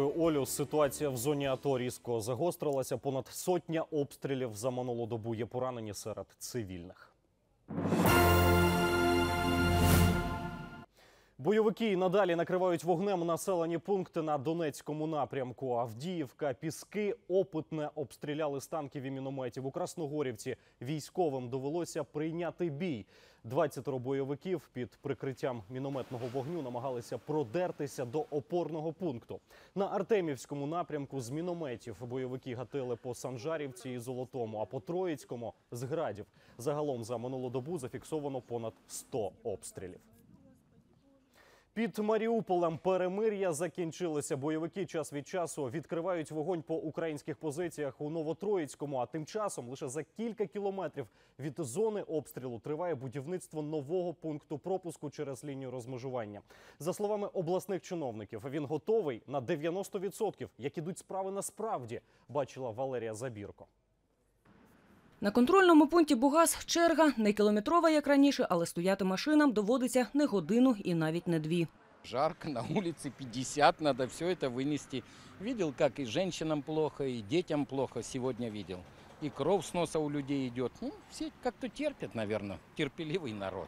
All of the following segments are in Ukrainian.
Олю. Ситуація в зоні АТО різко загострилася. Понад сотня обстрілів за минулу добу є поранені серед цивільних. Бойовики і надалі накривають вогнем населені пункти на Донецькому напрямку. Авдіївка, Піски, Опитне обстріляли з танків і мінометів. У Красногорівці військовим довелося прийняти бій. 20 бойовиків під прикриттям мінометного вогню намагалися продертися до опорного пункту. На Артемівському напрямку з мінометів бойовики гатили по Санжарівці і Золотому, а по Троїцькому з градів. Загалом за минулу добу зафіксовано понад 100 обстрілів. Під Маріуполем перемир'я закінчилося. Бойовики час від часу відкривають вогонь по українських позиціях у Новотроїцькому. А тим часом лише за кілька кілометрів від зони обстрілу триває будівництво нового пункту пропуску через лінію розмежування. За словами обласних чиновників, він готовий на 90%. Як ідуть справи насправді, бачила Валерія Забірко. На контрольному пункті Бугас черга не кілометрова, як раніше, але стояти машинам доводиться не годину і навіть не дві. Жарко, на улице 50, надо все это вынести. Видел, как и женщинам плохо, и детям плохо, сегодня видел. И кровь с носа у людей идет. Ну, все как-то терпят, наверное, терпеливый народ.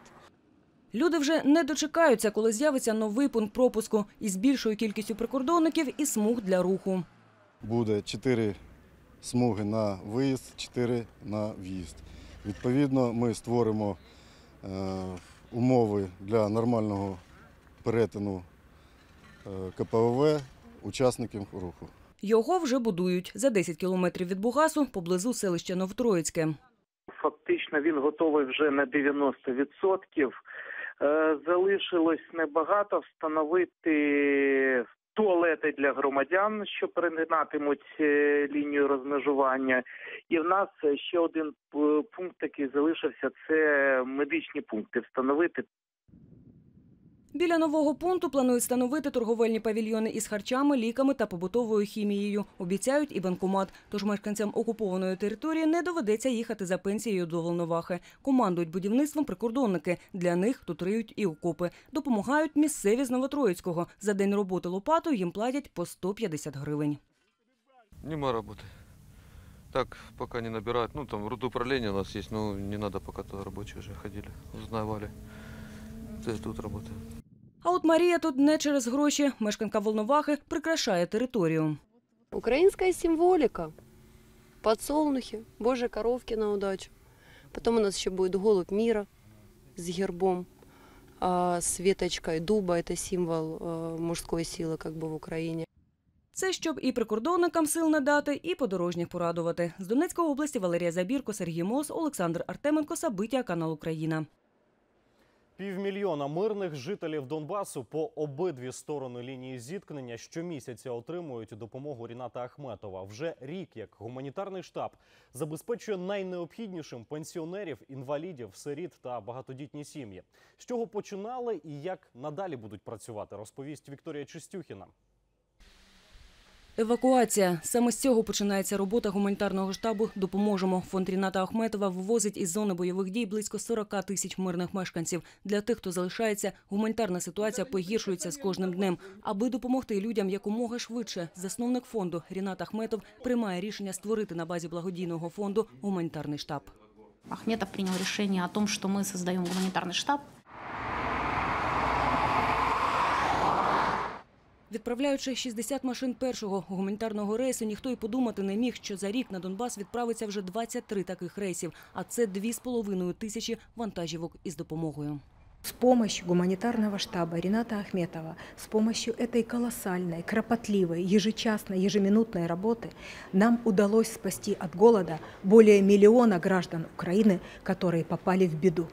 Люди вже не дочекаються, коли з'явиться новий пункт пропуску із більшою кількістю прикордонників і смуг для руху. буде 4 смуги на виїзд, 4 на в'їзд. Відповідно, ми створимо е, умови для нормального перетину е, КПВВ учасників руху. Його вже будують за 10 кілометрів від Бугасу поблизу селища Новотроїцьке. Фактично він готовий вже на 90%. Е, Залишилось небагато встановити туалети для громадян, що перегинатимуть е, лінію розмежування. І в нас ще один е, пункт який залишився це медичні пункти встановити. Біля нового пункту планують встановити торговельні павільйони із харчами, ліками та побутовою хімією. Обіцяють і банкомат. Тож мешканцям окупованої території не доведеться їхати за пенсією до Волновахи. Командують будівництвом прикордонники. Для них тут риють і окопи. Допомагають місцеві з Новотроїцького. За день роботи лопатою їм платять по 150 гривень. Нема работы. Так, пока не набирают. Ну, там рудоуправление у нас есть, но не надо пока туда рабочие уже ходили, узнавали. То есть тут работаем. А от Марія тут не через гроші. Мешканка Волновахи прикрашає територію. Украинская символика. Подсолнухи, божьи коровки на удачу. Потом у нас еще будет голубь мира с гербом, а с веточкой дуба. Это символ э, мужской силы как бы в Украине. Це щоб і прикордонникам сил надати, і подорожніх порадувати. З Донецької області Валерія Забірко, Сергій Мос, Олександр Артеменко, Сабиття, канал Україна. Півмільйона мирних жителів Донбасу по обидві сторони лінії зіткнення щомісяця отримують допомогу Ріната Ахметова. Вже рік як гуманітарний штаб забезпечує найнеобхіднішим пенсіонерів, інвалідів, сиріт та багатодітні сім'ї. З чого починали і як надалі будуть працювати, розповість Вікторія Чистюхіна. Евакуація. Саме з цього починається робота гуманітарного штабу «Допоможемо». Фонд Ріната Ахметова вивозить із зони бойових дій близько 40 тисяч мирних мешканців. Для тих, хто залишається, гуманітарна ситуація погіршується з кожним днем. Аби допомогти людям якомога швидше, засновник фонду Рінат Ахметов приймає рішення створити на базі благодійного фонду гуманітарний штаб. Ахметов принял решение о том, что мы создаем гуманитарный штаб. Відправляючи 60 машин першого гуманітарного рейсу, ніхто й подумати не міг, що за рік на Донбас відправиться вже 23 таких рейсів, а це 2,5 тисячі вантажівок із допомогою. С помощью гуманитарного штаба Рената Ахметова, с помощью этой колоссальной, кропотливой, ежечасной, ежеминутной работы нам удалось спасти от голода более миллиона граждан Украины, которые попали в беду.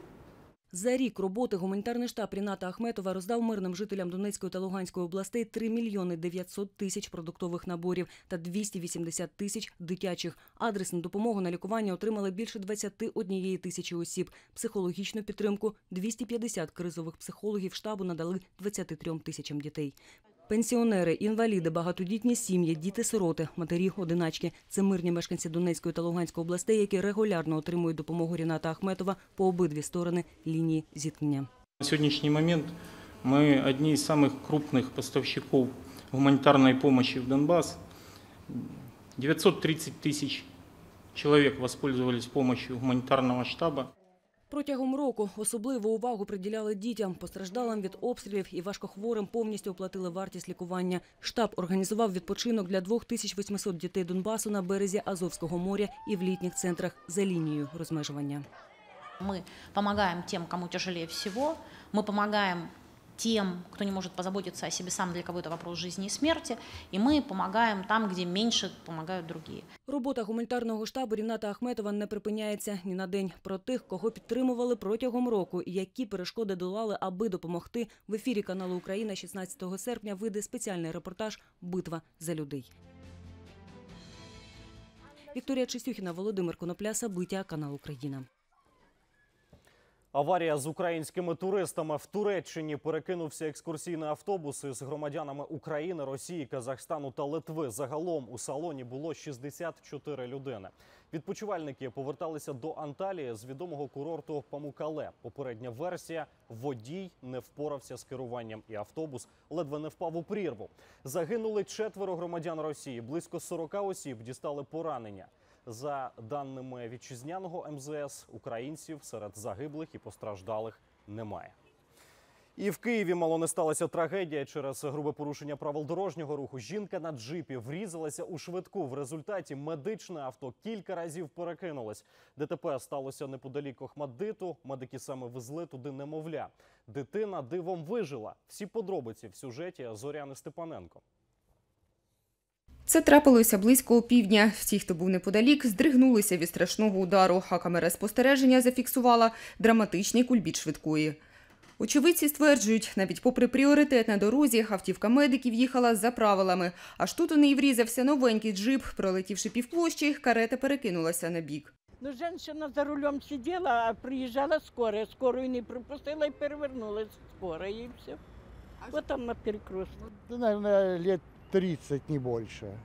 За рік роботи гуманітарний штаб Ріната Ахметова роздав мирним жителям Донецької та Луганської областей 3 мільйони 900 тисяч продуктових наборів та 280 тисяч дитячих. Адресну допомогу на лікування отримали більше 21 тисячі осіб. Психологічну підтримку 250 кризових психологів штабу надали 23 тисячам дітей. Пенсіонери, інваліди, багатодітні сім'ї, діти-сироти, матері-одиначки – це мирні мешканці Донецької та Луганської областей, які регулярно отримують допомогу Ріната Ахметова по обидві сторони лінії зіткнення. На сегодняшний момент мы одни из самых крупных поставщиков гуманитарной помощи в Донбасс. 930 тысяч человек воспользовались помощью гуманитарного штаба. Протягом року особливу увагу приділяли дітям, постраждалим від обстрілів і важкохворим повністю оплатили вартість лікування. Штаб організував відпочинок для 2800 дітей Донбасу на березі Азовського моря і в літніх центрах за лінією розмежування. Ми допомагаємо тим, кому тяжелее всього. Ми помогаем тем, кто не может позаботиться о себе сам, для кого это вопрос жизни и смерти. И мы помогаем там, где меньше помогают другие. Робота гуманітарного штабу Ріната Ахметова не припиняється ні на день. Про тих, кого підтримували протягом року і які перешкоди долали, аби допомогти. В ефірі каналу Україна 16 серпня вийде спеціальний репортаж Битва за людей. Вікторія Чистюхіна, Володимир Конопля, Сабиття, канал Україна. Аварія з українськими туристами в Туреччині перекинувся екскурсійний автобус із громадянами України, Росії, Казахстану та Литви. Загалом у салоні було 64 людини. Відпочивальники поверталися до Анталії з відомого курорту Памукале. Попередня версія водій не впорався з керуванням, і автобус ледве не впав у прірву. Загинули четверо громадян Росії. Близько 40 осіб дістали поранення. За даними вітчизняного МЗС, українців серед загиблих і постраждалих немає. І в Києві мало не сталася трагедія через грубе порушення правил дорожнього руху. Жінка на джипі врізалася у швидку. В результаті медичне авто кілька разів перекинулось. ДТП сталося неподалік Охмаддиту. Медики саме везли туди немовля. Дитина дивом вижила. Всі подробиці в сюжеті Зоряни Степаненко. Це трапилося близько опівдня. Всі, хто був неподалік, здригнулися від страшного удару, а камера спостереження зафіксувала драматичний кульбіт швидкої. Очевидці стверджують, навіть попри пріоритет на дорозі, автівка медиків їхала за правилами. Аж тут у неї врізався новенький джип. Пролетівши півплощі, карета перекинулася на бік. Ну, женщина за рулем сидела, а приезжала скорая. Скорую не пропустила и перевернулась скорая, и все. Вот там на перекрестке. Да, наверное, лет 30, не больше.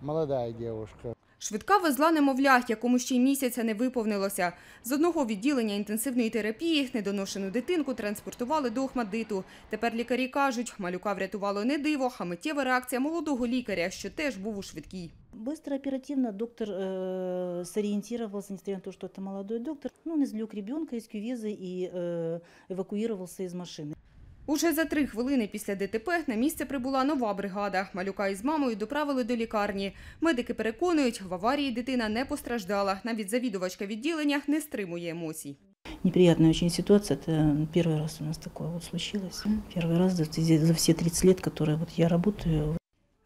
Молодая девушка. Швидка везла немовля, якому ще й місяця не виповнилося. З одного відділення інтенсивної терапії недоношену дитинку транспортували до Охмадиту. Тепер лікарі кажуть, малюка врятувало не диво, а миттєва реакція молодого лікаря, що теж був у швидкій. Быстро, оперативно доктор э, сориентировался, несмотря на то, что это молодой доктор. Ну, он извлек ребенка из кювеза и э, эвакуировался из машины. Уже за три хвилини після ДТП на місце прибула нова бригада. Малюка із мамою доправили до лікарні. Медики переконують, в аварії дитина не постраждала. Навіть завідувачка відділення не стримує емоцій. Неприятная очень ситуация. Это первый раз у нас такое вот случилось. Первый раз за, за все 30 лет, которые вот я работаю.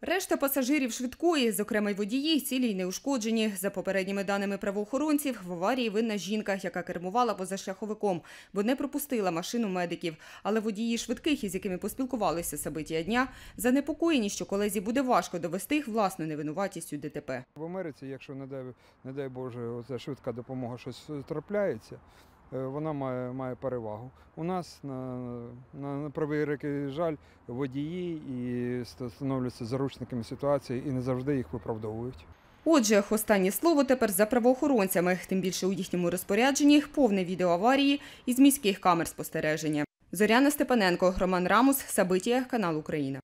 Решта пасажирів швидкої, зокрема й водії, цілі й неушкоджені. За попередніми даними правоохоронців, в аварії винна жінка, яка кермувала позашляховиком, бо не пропустила машину медиків. Але водії швидких, із якими поспілкувалися собиття дня, занепокоєні, що колезі буде важко довести їх власною невинуватістю ДТП. В Америці, якщо не дай, не дай Боже, оця швидка допомога щось трапляється, вона має, має перевагу. У нас на, на, на превеликий жаль водії і становляться заручниками ситуації і не завжди їх виправдовують. Отже, останнє слово тепер за правоохоронцями, тим більше у їхньому розпорядженні повне відео аварії із міських камер спостереження. Зоряна Степаненко, Роман Рамус, Сабитія, канал Україна.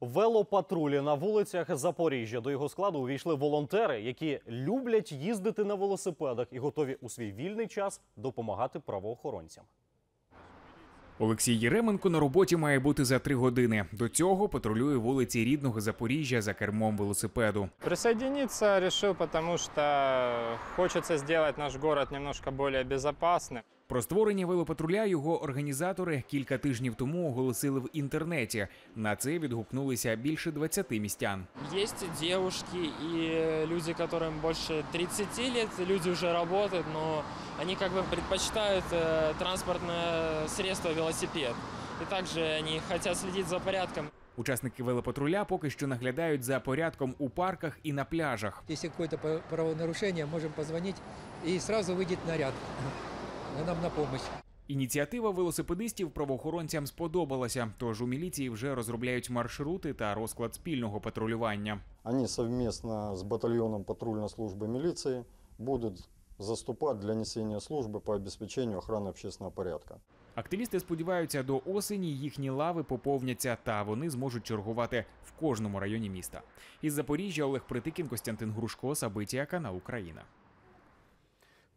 Велопатрулі на вулицях Запоріжжя. До його складу увійшли волонтери, які люблять їздити на велосипедах і готові у свій вільний час допомагати правоохоронцям. Олексій Єременко на роботі має бути за три години. До цього патрулює вулиці рідного Запоріжжя за кермом велосипеду. Присоединиться решил, потому что хочется сделать наш город немножко более безопасным. Про створення велопатруля його організатори кілька тижнів тому оголосили в інтернеті. На це відгукнулися більше 20 містян. Есть девушки и люди, которым больше 30 лет, люди уже работают, но они как бы предпочитают э, транспортное средство велосипед. И также они хотят следить за порядком. Учасники велопатруля поки що наглядають за порядком у парках і на пляжах. Если какое-то правонарушение, можем позвонить и сразу выйдет наряд нам на помощь. Ініціатива велосипедистів правоохоронцям сподобалася, тож у міліції вже розробляють маршрути та розклад спільного патрулювання. Они совместно с батальоном патрульной службы милиции будут заступать для несения службы по обеспечению охраны общественного порядка. Активісти сподіваються, до осені їхні лави поповняться та вони зможуть чергувати в кожному районі міста. Із Запоріжжя Олег Притикін, Костянтин Грушко, Сабитія, канал Україна.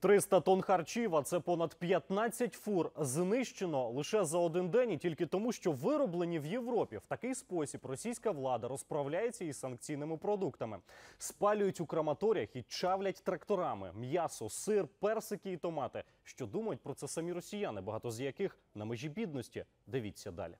300 тонн харчів, а це понад 15 фур, знищено лише за один день і тільки тому, що вироблені в Європі. В такий спосіб російська влада розправляється із санкційними продуктами. Спалюють у краматоріях і чавлять тракторами м'ясо, сир, персики і томати. Що думають про це самі росіяни, багато з яких на межі бідності. Дивіться далі.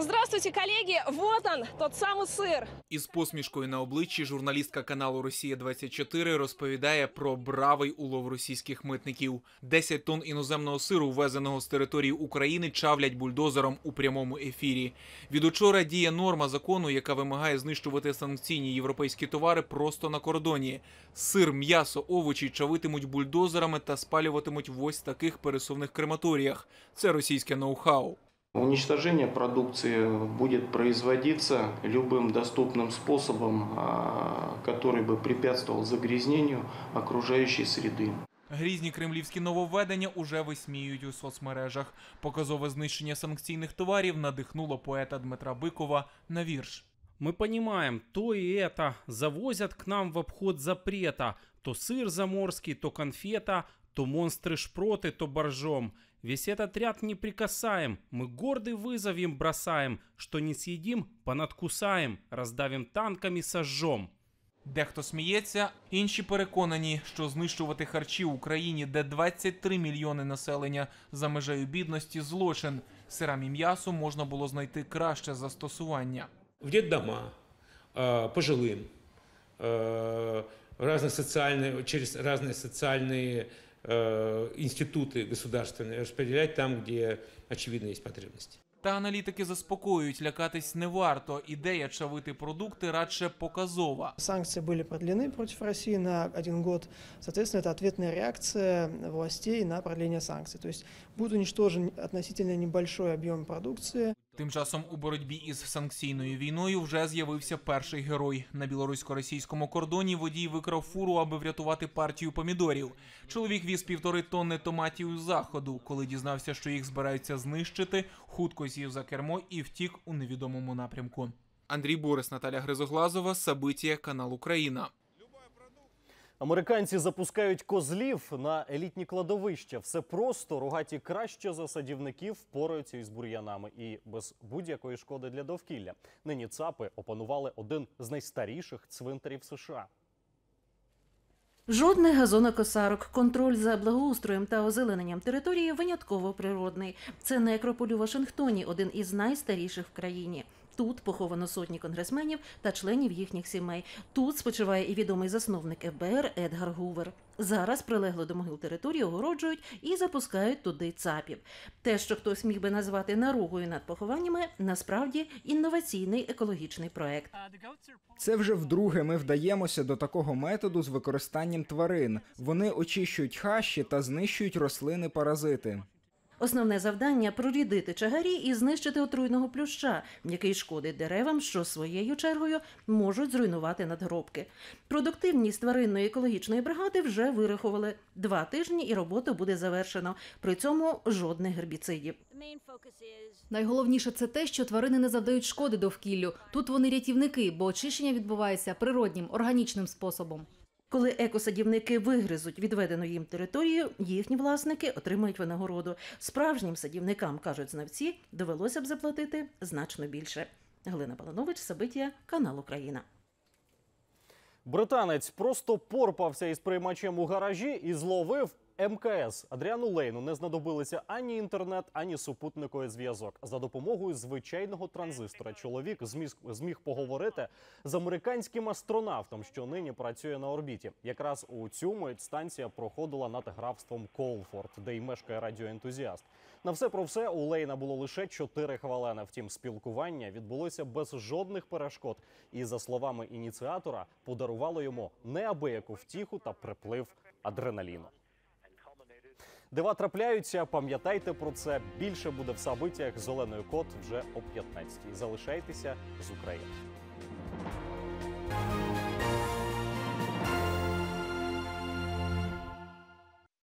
Здравствуйте, коллеги! Вот он, тот самый сыр. Із посмішкою на обличчі журналістка каналу Росія 24 розповідає про бравий улов російських митників. 10 тонн іноземного сиру, ввезеного з території України, чавлять бульдозером у прямому ефірі. Від учора діє норма закону, яка вимагає знищувати санкційні європейські товари просто на кордоні. Сир, м'ясо, овочі чавитимуть бульдозерами та спалюватимуть в ось таких пересувних крематоріях. Це російське ноу-хау. Уничтожение продукции будет производиться любым доступным способом, а, который бы препятствовал загрязнению окружающей среды. Грізні кремлівські нововведення уже висміюють у соцмережах. Показове знищення санкційних товарів надихнуло поета Дмитра Бикова на вірш. Мы понимаем, то и это завозят к нам в обход запрета. То сыр заморский, то конфета, то монстры-шпроты, то боржом. Весь этот ряд не прикасаем, мы гордый вызов им бросаем, что не съедим, понадкусаем, раздавим танками, сожжем. Дехто сміється, інші переконані, що знищувати харчі в Україні, де 23 мільйони населення за межею бідності, злочин. Сирам і м'ясу можна було знайти краще застосування. в детдома э, пожилым, э, разные социальные, через разные социальные э, институты государственные распределять там, где очевидно есть потребности. Та аналітики заспокоюють, лякатись не варто. Ідея чавити продукти радше показова. Санкции были продлены против России на один год. Соответственно, это ответная реакция властей на продление санкций. То есть будет уничтожен относительно небольшой объем продукции. Тим часом у боротьбі із санкційною війною вже з'явився перший герой. На білорусько-російському кордоні водій викрав фуру, аби врятувати партію помідорів. Чоловік віз півтори тонни томатів заходу. Коли дізнався, що їх збираються знищити, хутко сів за кермо і втік у невідомому напрямку. Андрій Борис, Наталя Гризоглазова, Сабитія, канал Україна. Американці запускають козлів на елітні кладовища. Все просто рогаті краще за садівників впораються із бур'янами і без будь-якої шкоди для довкілля. Нині цапи опанували один з найстаріших цвинтарів США. Жодних газонокосарок, контроль за благоустроєм та озелененням території винятково природний. Це некрополь у Вашингтоні, один із найстаріших в країні. Тут поховано сотні конгресменів та членів їхніх сімей. Тут спочиває і відомий засновник ФБР Едгар Гувер. Зараз прилегло до могил території огороджують і запускають туди цапів. Те, що хтось міг би назвати наругою над похованнями, насправді інноваційний екологічний проект. Це вже вдруге ми вдаємося до такого методу з використанням тварин. Вони очищують хащі та знищують рослини-паразити. Основне завдання прорідити чагарі і знищити отруйного плюща, який шкодить деревам, що своєю чергою можуть зруйнувати надгробки. Продуктивність тваринної екологічної бригади вже вирахували два тижні, і роботу буде завершено. При цьому жодних гербіцидів. Найголовніше це те, що тварини не завдають шкоди довкіллю. Тут вони рятівники, бо очищення відбувається природнім, органічним способом. Коли екосадівники вигризуть відведену їм територію, їхні власники отримають винагороду. Справжнім садівникам, кажуть знавці, довелося б заплатити значно більше. Галина Баланович, Сабитія, канал Україна. Британець просто порпався із приймачем у гаражі і зловив МКС. Адріану Лейну не знадобилися ані інтернет, ані супутниковий зв'язок. За допомогою звичайного транзистора чоловік зміг, зміг поговорити з американським астронавтом, що нині працює на орбіті. Якраз у цю станція проходила над графством Колфорд, де й мешкає радіоентузіаст. На все про все у Лейна було лише 4 хвилини. Втім, спілкування відбулося без жодних перешкод. І за словами ініціатора, подарувало йому неабияку втіху та приплив адреналіну. Дива трапляються, пам'ятайте про це. Більше буде в сабиттях зеленою Кот вже о 15-й. Залишайтеся з Україною.